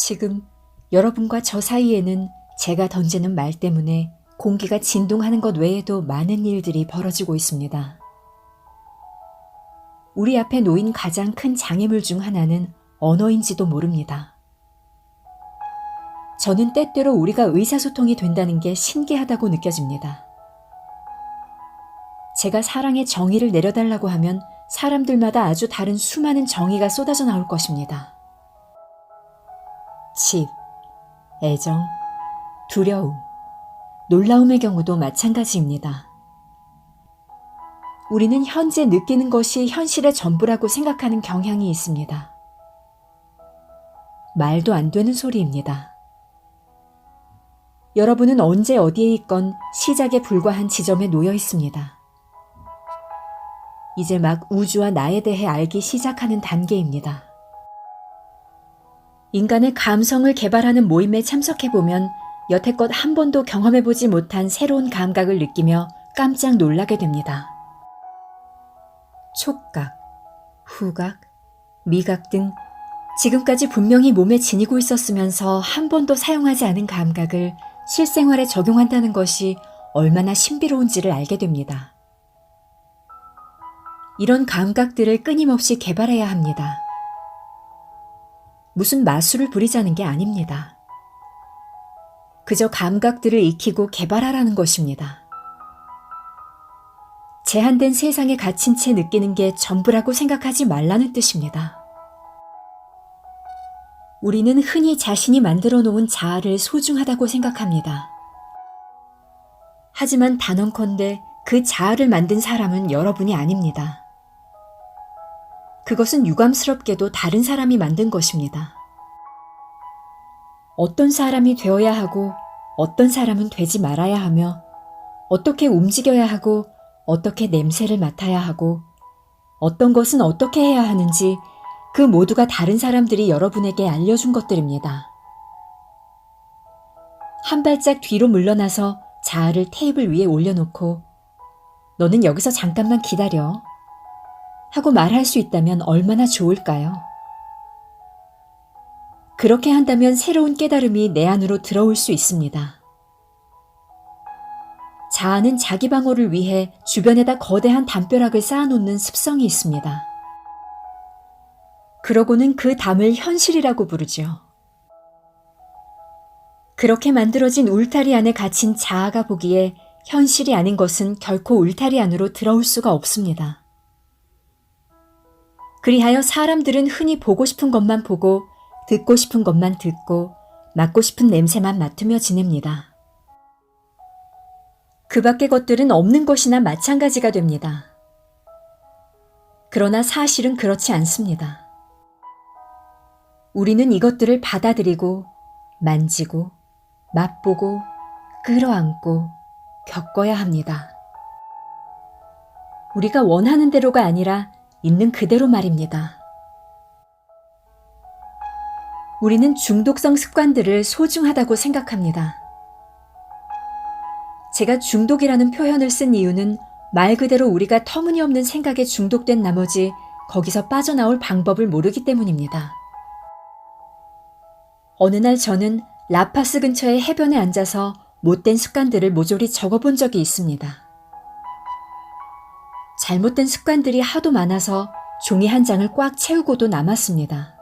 지금 여러분과 저 사이에는 제가 던지는 말 때문에 공기가 진동하는 것 외에도 많은 일들이 벌어지고 있습니다. 우리 앞에 놓인 가장 큰 장애물 중 하나는 언어인지도 모릅니다. 저는 때때로 우리가 의사소통이 된다는 게 신기하다고 느껴집니다. 제가 사랑의 정의를 내려달라고 하면 사람들마다 아주 다른 수많은 정의가 쏟아져 나올 것입니다. 집, 애정, 두려움, 놀라움의 경우도 마찬가지입니다. 우리는 현재 느끼는 것이 현실의 전부라고 생각하는 경향이 있습니다. 말도 안 되는 소리입니다. 여러분은 언제 어디에 있건 시작에 불과한 지점에 놓여 있습니다. 이제 막 우주와 나에 대해 알기 시작하는 단계입니다. 인간의 감성을 개발하는 모임에 참석해보면 여태껏 한 번도 경험해보지 못한 새로운 감각을 느끼며 깜짝 놀라게 됩니다. 촉각, 후각, 미각 등 지금까지 분명히 몸에 지니고 있었으면서 한 번도 사용하지 않은 감각을 실생활에 적용한다는 것이 얼마나 신비로운지를 알게 됩니다. 이런 감각들을 끊임없이 개발해야 합니다. 무슨 마술을 부리자는 게 아닙니다. 그저 감각들을 익히고 개발하라는 것입니다. 제한된 세상에 갇힌 채 느끼는 게 전부라고 생각하지 말라는 뜻입니다. 우리는 흔히 자신이 만들어 놓은 자아를 소중하다고 생각합니다. 하지만 단언컨대 그 자아를 만든 사람은 여러분이 아닙니다. 그것은 유감스럽게도 다른 사람이 만든 것입니다. 어떤 사람이 되어야 하고 어떤 사람은 되지 말아야 하며 어떻게 움직여야 하고 어떻게 냄새를 맡아야 하고 어떤 것은 어떻게 해야 하는지 그 모두가 다른 사람들이 여러분에게 알려준 것들입니다. 한 발짝 뒤로 물러나서 자아를 테이블 위에 올려놓고 너는 여기서 잠깐만 기다려 하고 말할 수 있다면 얼마나 좋을까요? 그렇게 한다면 새로운 깨달음이 내 안으로 들어올 수 있습니다. 자아는 자기 방어를 위해 주변에다 거대한 담벼락을 쌓아놓는 습성이 있습니다. 그러고는 그 담을 현실이라고 부르죠. 그렇게 만들어진 울타리 안에 갇힌 자아가 보기에 현실이 아닌 것은 결코 울타리 안으로 들어올 수가 없습니다. 그리하여 사람들은 흔히 보고 싶은 것만 보고 듣고 싶은 것만 듣고 맡고 싶은 냄새만 맡으며 지냅니다. 그 밖의 것들은 없는 것이나 마찬가지가 됩니다. 그러나 사실은 그렇지 않습니다. 우리는 이것들을 받아들이고 만지고 맛보고 끌어안고 겪어야 합니다. 우리가 원하는 대로가 아니라 있는 그대로 말입니다. 우리는 중독성 습관들을 소중하다고 생각합니다. 제가 중독이라는 표현을 쓴 이유는 말 그대로 우리가 터무니없는 생각에 중독된 나머지 거기서 빠져나올 방법을 모르기 때문입니다. 어느 날 저는 라파스 근처의 해변에 앉아서 못된 습관들을 모조리 적어본 적이 있습니다. 잘못된 습관들이 하도 많아서 종이 한 장을 꽉 채우고도 남았습니다.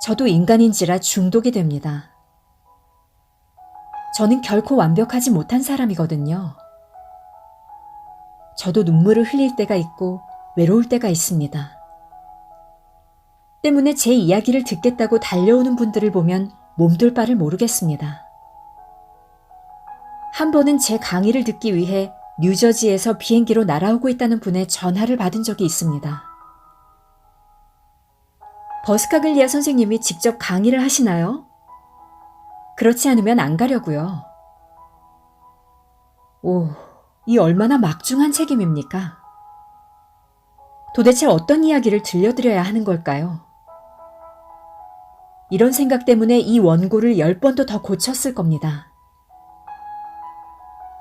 저도 인간인지라 중독이 됩니다. 저는 결코 완벽하지 못한 사람이거든요. 저도 눈물을 흘릴 때가 있고 외로울 때가 있습니다. 때문에 제 이야기를 듣겠다고 달려오는 분들을 보면 몸둘 바를 모르겠습니다. 한 번은 제 강의를 듣기 위해 뉴저지에서 비행기로 날아오고 있다는 분의 전화를 받은 적이 있습니다. 버스카글리아 선생님이 직접 강의를 하시나요? 그렇지 않으면 안 가려고요. 오, 이 얼마나 막중한 책임입니까? 도대체 어떤 이야기를 들려드려야 하는 걸까요? 이런 생각 때문에 이 원고를 열 번도 더 고쳤을 겁니다.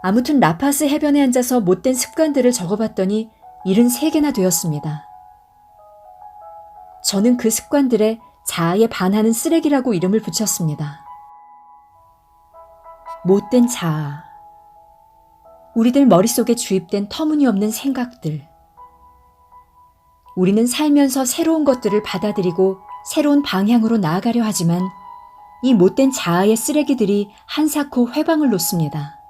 아무튼 라파스 해변에 앉아서 못된 습관들을 적어봤더니 73개나 되었습니다. 저는 그 습관들에 자아에 반하는 쓰레기라고 이름을 붙였습니다. 못된 자아. 우리들 머릿속에 주입된 터무니없는 생각들. 우리는 살면서 새로운 것들을 받아들이고 새로운 방향으로 나아가려 하지만 이 못된 자아의 쓰레기들이 한사코 회방을 놓습니다.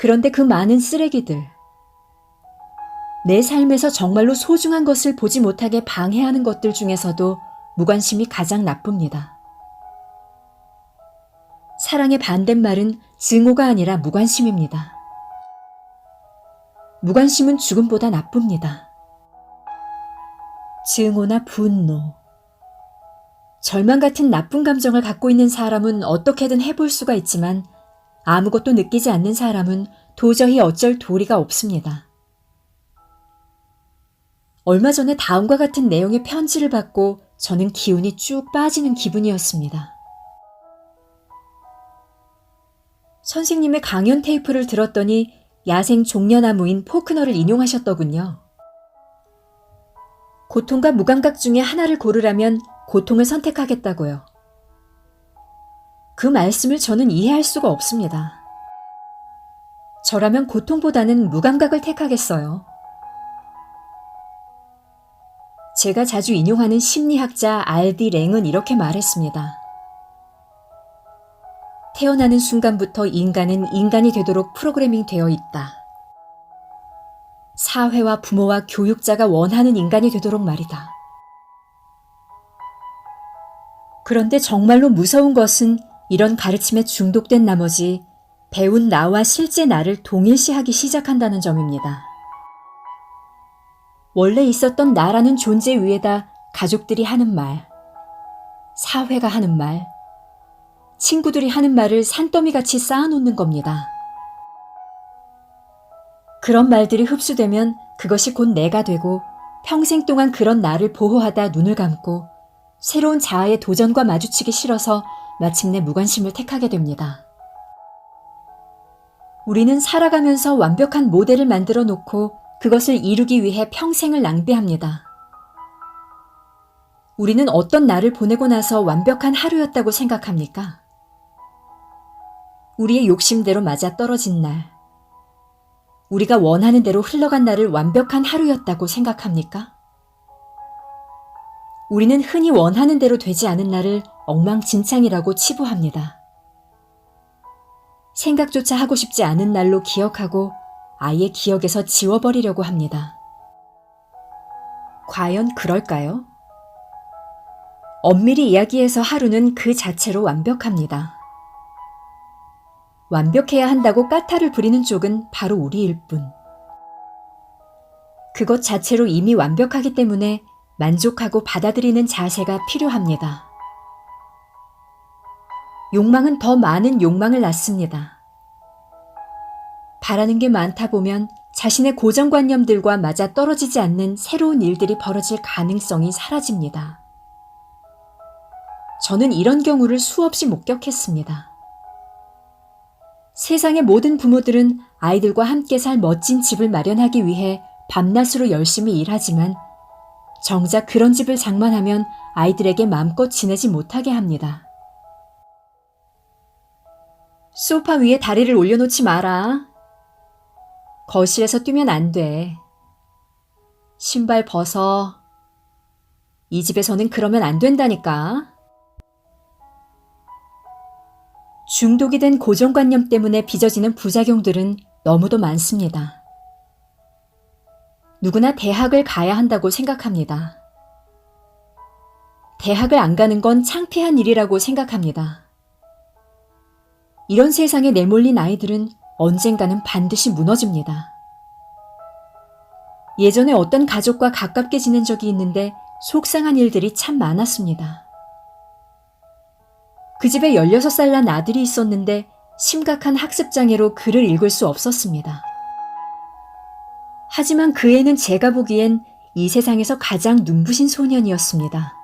그런데 그 많은 쓰레기들, 내 삶에서 정말로 소중한 것을 보지 못하게 방해하는 것들 중에서도 무관심이 가장 나쁩니다. 사랑의 반대말은 증오가 아니라 무관심입니다. 무관심은 죽음보다 나쁩니다. 증오나 분노, 절망 같은 나쁜 감정을 갖고 있는 사람은 어떻게든 해볼 수가 있지만 아무것도 느끼지 않는 사람은 도저히 어쩔 도리가 없습니다. 얼마 전에 다음과 같은 내용의 편지를 받고 저는 기운이 쭉 빠지는 기분이었습니다. 선생님의 강연 테이프를 들었더니 야생 종려나무인 포크너를 인용하셨더군요. 고통과 무감각 중에 하나를 고르라면 고통을 선택하겠다고요. 그 말씀을 저는 이해할 수가 없습니다. 저라면 고통보다는 무감각을 택하겠어요. 제가 자주 인용하는 심리학자 알디 랭은 이렇게 말했습니다. 태어나는 순간부터 인간은 인간이 되도록 프로그래밍 되어 있다. 사회와 부모와 교육자가 원하는 인간이 되도록 말이다. 그런데 정말로 무서운 것은 이런 가르침에 중독된 나머지 배운 나와 실제 나를 동일시하기 시작한다는 점입니다. 원래 있었던 나라는 존재 위에다 가족들이 하는 말, 사회가 하는 말, 친구들이 하는 말을 산더미 같이 쌓아놓는 겁니다. 그런 말들이 흡수되면 그것이 곧 내가 되고 평생 동안 그런 나를 보호하다 눈을 감고 새로운 자아의 도전과 마주치기 싫어서 마침내 무관심을 택하게 됩니다. 우리는 살아가면서 완벽한 모델을 만들어 놓고 그것을 이루기 위해 평생을 낭비합니다. 우리는 어떤 날을 보내고 나서 완벽한 하루였다고 생각합니까? 우리의 욕심대로 맞아 떨어진 날, 우리가 원하는 대로 흘러간 날을 완벽한 하루였다고 생각합니까? 우리는 흔히 원하는 대로 되지 않은 날을 엉망진창이라고 치부합니다. 생각조차 하고 싶지 않은 날로 기억하고 아예 기억에서 지워버리려고 합니다. 과연 그럴까요? 엄밀히 이야기해서 하루는 그 자체로 완벽합니다. 완벽해야 한다고 까탈을 부리는 쪽은 바로 우리일 뿐. 그것 자체로 이미 완벽하기 때문에 만족하고 받아들이는 자세가 필요합니다. 욕망은 더 많은 욕망을 낳습니다. 바라는 게 많다 보면 자신의 고정관념들과 맞아 떨어지지 않는 새로운 일들이 벌어질 가능성이 사라집니다. 저는 이런 경우를 수없이 목격했습니다. 세상의 모든 부모들은 아이들과 함께 살 멋진 집을 마련하기 위해 밤낮으로 열심히 일하지만 정작 그런 집을 장만하면 아이들에게 마음껏 지내지 못하게 합니다. 소파 위에 다리를 올려놓지 마라. 거실에서 뛰면 안 돼. 신발 벗어. 이 집에서는 그러면 안 된다니까. 중독이 된 고정관념 때문에 빚어지는 부작용들은 너무도 많습니다. 누구나 대학을 가야 한다고 생각합니다. 대학을 안 가는 건 창피한 일이라고 생각합니다. 이런 세상에 내몰린 아이들은 언젠가는 반드시 무너집니다. 예전에 어떤 가족과 가깝게 지낸 적이 있는데 속상한 일들이 참 많았습니다. 그 집에 16살 난 아들이 있었는데 심각한 학습장애로 글을 읽을 수 없었습니다. 하지만 그 애는 제가 보기엔 이 세상에서 가장 눈부신 소년이었습니다.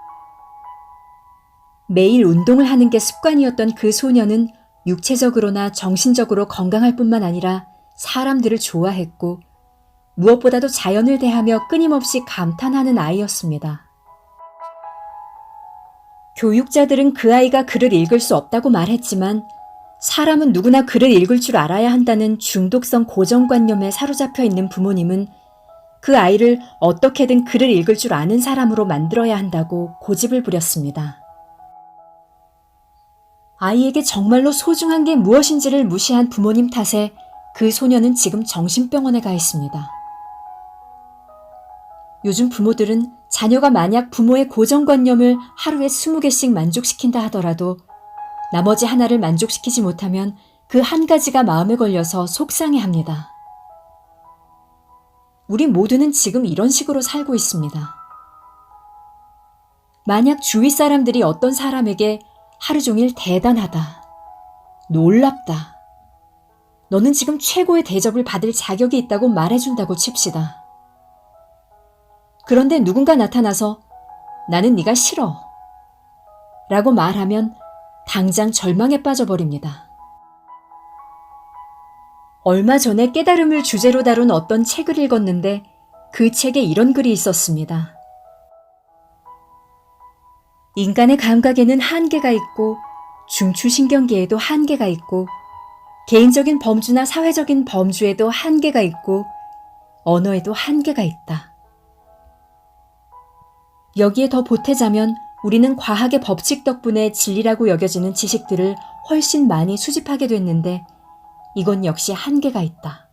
매일 운동을 하는 게 습관이었던 그 소년은 육체적으로나 정신적으로 건강할 뿐만 아니라 사람들을 좋아했고 무엇보다도 자연을 대하며 끊임없이 감탄하는 아이였습니다. 교육자들은 그 아이가 글을 읽을 수 없다고 말했지만 사람은 누구나 글을 읽을 줄 알아야 한다는 중독성 고정관념에 사로잡혀 있는 부모님은 그 아이를 어떻게든 글을 읽을 줄 아는 사람으로 만들어야 한다고 고집을 부렸습니다. 아이에게 정말로 소중한 게 무엇인지를 무시한 부모님 탓에 그 소녀는 지금 정신병원에 가 있습니다. 요즘 부모들은 자녀가 만약 부모의 고정관념을 하루에 20개씩 만족시킨다 하더라도 나머지 하나를 만족시키지 못하면 그 한 가지가 마음에 걸려서 속상해 합니다. 우리 모두는 지금 이런 식으로 살고 있습니다. 만약 주위 사람들이 어떤 사람에게 하루 종일 대단하다, 놀랍다, 너는 지금 최고의 대접을 받을 자격이 있다고 말해준다고 칩시다. 그런데 누군가 나타나서 나는 네가 싫어. 라고 말하면 당장 절망에 빠져버립니다. 얼마 전에 깨달음을 주제로 다룬 어떤 책을 읽었는데 그 책에 이런 글이 있었습니다. 인간의 감각에는 한계가 있고 중추신경계에도 한계가 있고 개인적인 범주나 사회적인 범주에도 한계가 있고 언어에도 한계가 있다. 여기에 더 보태자면 우리는 과학의 법칙 덕분에 진리라고 여겨지는 지식들을 훨씬 많이 수집하게 됐는데 이건 역시 한계가 있다.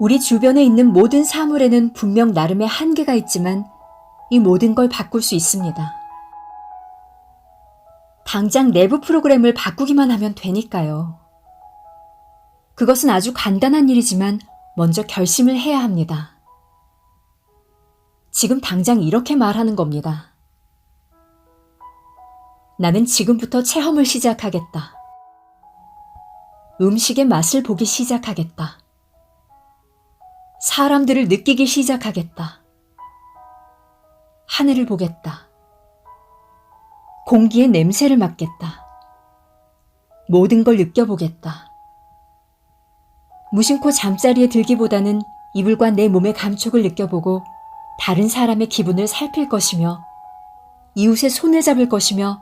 우리 주변에 있는 모든 사물에는 분명 나름의 한계가 있지만 이 모든 걸 바꿀 수 있습니다. 당장 내부 프로그램을 바꾸기만 하면 되니까요. 그것은 아주 간단한 일이지만 먼저 결심을 해야 합니다. 지금 당장 이렇게 말하는 겁니다. 나는 지금부터 체험을 시작하겠다. 음식의 맛을 보기 시작하겠다. 사람들을 느끼기 시작하겠다. 하늘을 보겠다. 공기의 냄새를 맡겠다. 모든 걸 느껴보겠다. 무심코 잠자리에 들기보다는 이불과 내 몸의 감촉을 느껴보고 다른 사람의 기분을 살필 것이며 이웃의 손을 잡을 것이며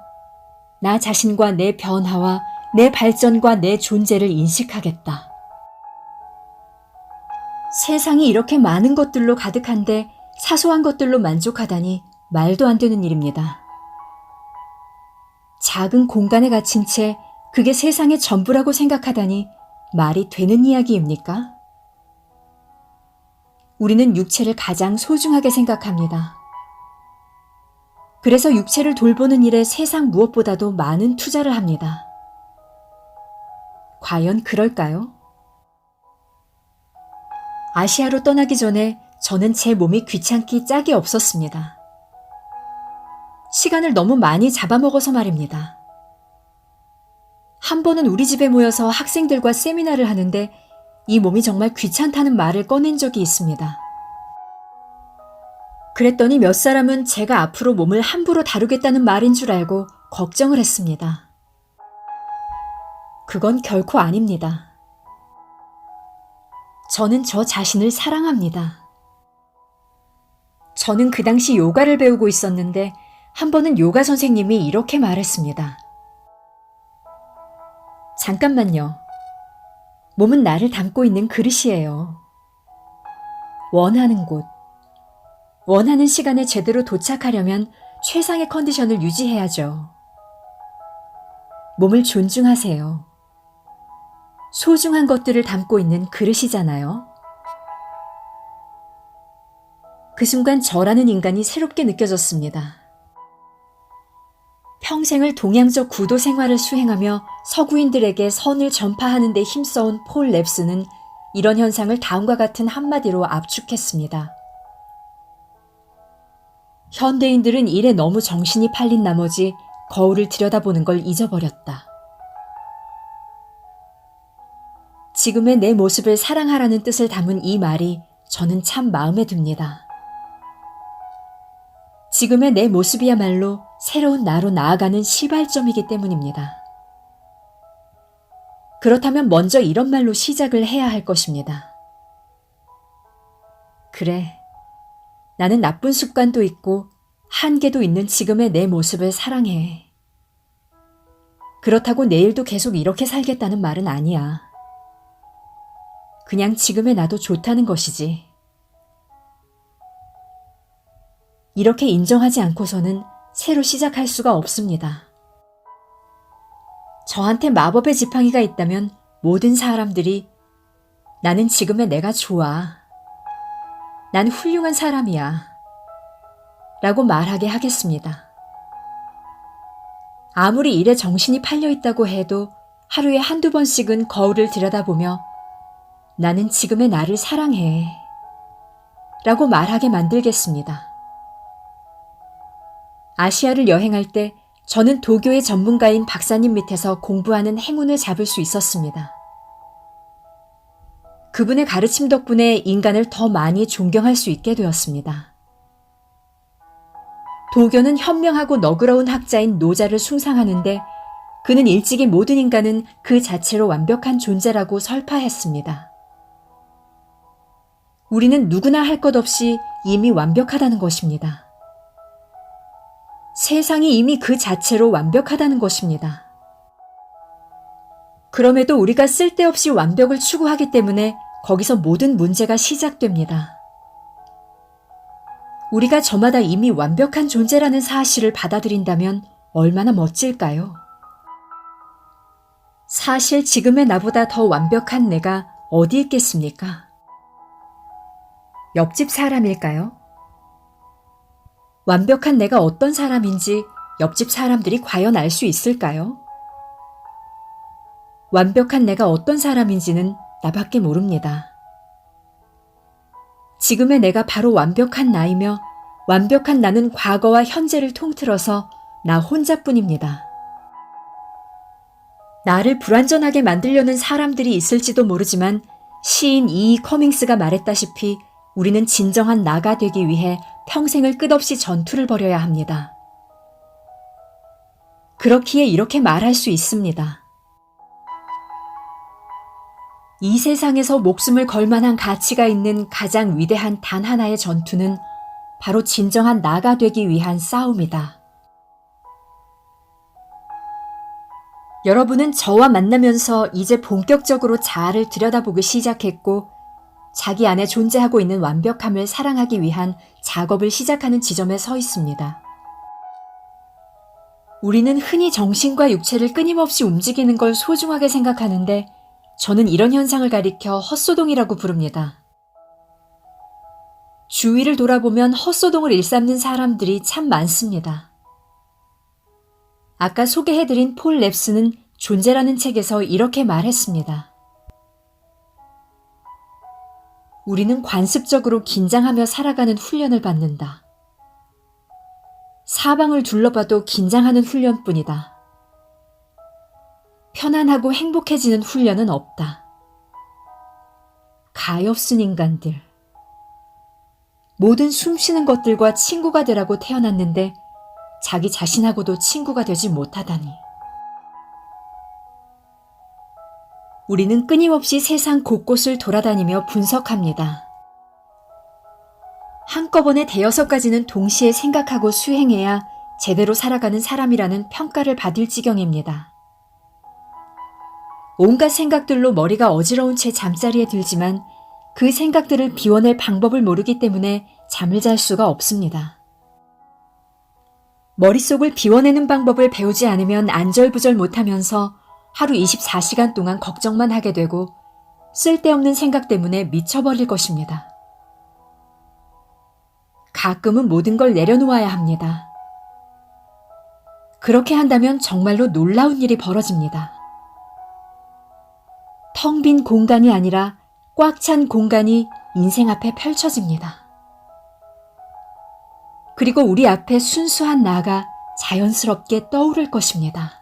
나 자신과 내 변화와 내 발전과 내 존재를 인식하겠다. 세상이 이렇게 많은 것들로 가득한데 사소한 것들로 만족하다니 말도 안 되는 일입니다. 작은 공간에 갇힌 채 그게 세상의 전부라고 생각하다니 말이 되는 이야기입니까? 우리는 육체를 가장 소중하게 생각합니다. 그래서 육체를 돌보는 일에 세상 무엇보다도 많은 투자를 합니다. 과연 그럴까요? 아시아로 떠나기 전에 저는 제 몸이 귀찮기 짝이 없었습니다. 시간을 너무 많이 잡아먹어서 말입니다. 한 번은 우리 집에 모여서 학생들과 세미나를 하는데 이 몸이 정말 귀찮다는 말을 꺼낸 적이 있습니다. 그랬더니 몇 사람은 제가 앞으로 몸을 함부로 다루겠다는 말인 줄 알고 걱정을 했습니다. 그건 결코 아닙니다. 저는 저 자신을 사랑합니다. 저는 그 당시 요가를 배우고 있었는데 한 번은 요가 선생님이 이렇게 말했습니다. 잠깐만요. 몸은 나를 담고 있는 그릇이에요. 원하는 곳, 원하는 시간에 제대로 도착하려면 최상의 컨디션을 유지해야죠. 몸을 존중하세요. 소중한 것들을 담고 있는 그릇이잖아요. 그 순간 저라는 인간이 새롭게 느껴졌습니다. 평생을 동양적 구도 생활을 수행하며 서구인들에게 선을 전파하는 데 힘써온 폴 랩스는 이런 현상을 다음과 같은 한마디로 압축했습니다. 현대인들은 일에 너무 정신이 팔린 나머지 거울을 들여다보는 걸 잊어버렸다. 지금의 내 모습을 사랑하라는 뜻을 담은 이 말이 저는 참 마음에 듭니다. 지금의 내 모습이야말로 새로운 나로 나아가는 시발점이기 때문입니다. 그렇다면 먼저 이런 말로 시작을 해야 할 것입니다. 그래. 나는 나쁜 습관도 있고 한계도 있는 지금의 내 모습을 사랑해. 그렇다고 내일도 계속 이렇게 살겠다는 말은 아니야. 그냥 지금의 나도 좋다는 것이지. 이렇게 인정하지 않고서는 새로 시작할 수가 없습니다. 저한테 마법의 지팡이가 있다면 모든 사람들이 나는 지금의 내가 좋아. 난 훌륭한 사람이야. 라고 말하게 하겠습니다. 아무리 일에 정신이 팔려 있다고 해도 하루에 한두 번씩은 거울을 들여다보며 나는 지금의 나를 사랑해. 라고 말하게 만들겠습니다. 아시아를 여행할 때 저는 도교의 전문가인 박사님 밑에서 공부하는 행운을 잡을 수 있었습니다. 그분의 가르침 덕분에 인간을 더 많이 존경할 수 있게 되었습니다. 도교는 현명하고 너그러운 학자인 노자를 숭상하는데 그는 일찍이 모든 인간은 그 자체로 완벽한 존재라고 설파했습니다. 우리는 누구나 할 것 없이 이미 완벽하다는 것입니다. 세상이 이미 그 자체로 완벽하다는 것입니다. 그럼에도 우리가 쓸데없이 완벽을 추구하기 때문에 거기서 모든 문제가 시작됩니다. 우리가 저마다 이미 완벽한 존재라는 사실을 받아들인다면 얼마나 멋질까요? 사실 지금의 나보다 더 완벽한 내가 어디 있겠습니까? 옆집 사람일까요? 완벽한 내가 어떤 사람인지 옆집 사람들이 과연 알 수 있을까요? 완벽한 내가 어떤 사람인지는 나밖에 모릅니다. 지금의 내가 바로 완벽한 나이며 완벽한 나는 과거와 현재를 통틀어서 나 혼자뿐입니다. 나를 불완전하게 만들려는 사람들이 있을지도 모르지만 시인 이이 커밍스가 말했다시피 우리는 진정한 나가 되기 위해 평생을 끝없이 전투를 벌여야 합니다. 그렇기에 이렇게 말할 수 있습니다. 이 세상에서 목숨을 걸 만한 가치가 있는 가장 위대한 단 하나의 전투는 바로 진정한 나가 되기 위한 싸움이다. 여러분은 저와 만나면서 이제 본격적으로 자아를 들여다보기 시작했고, 자기 안에 존재하고 있는 완벽함을 사랑하기 위한 작업을 시작하는 지점에 서 있습니다. 우리는 흔히 정신과 육체를 끊임없이 움직이는 걸 소중하게 생각하는데, 저는 이런 현상을 가리켜 헛소동이라고 부릅니다. 주위를 돌아보면 헛소동을 일삼는 사람들이 참 많습니다. 아까 소개해드린 폴 랩스는 존재라는 책에서 이렇게 말했습니다. 우리는 관습적으로 긴장하며 살아가는 훈련을 받는다. 사방을 둘러봐도 긴장하는 훈련뿐이다. 편안하고 행복해지는 훈련은 없다. 가엾은 인간들. 모든 숨쉬는 것들과 친구가 되라고 태어났는데 자기 자신하고도 친구가 되지 못하다니. 우리는 끊임없이 세상 곳곳을 돌아다니며 분석합니다. 한꺼번에 대여섯 가지는 동시에 생각하고 수행해야 제대로 살아가는 사람이라는 평가를 받을 지경입니다. 온갖 생각들로 머리가 어지러운 채 잠자리에 들지만 그 생각들을 비워낼 방법을 모르기 때문에 잠을 잘 수가 없습니다. 머릿속을 비워내는 방법을 배우지 않으면 안절부절 못하면서 하루 24시간 동안 걱정만 하게 되고 쓸데없는 생각 때문에 미쳐버릴 것입니다. 가끔은 모든 걸 내려놓아야 합니다. 그렇게 한다면 정말로 놀라운 일이 벌어집니다. 텅 빈 공간이 아니라 꽉 찬 공간이 인생 앞에 펼쳐집니다. 그리고 우리 앞에 순수한 나가 자연스럽게 떠오를 것입니다.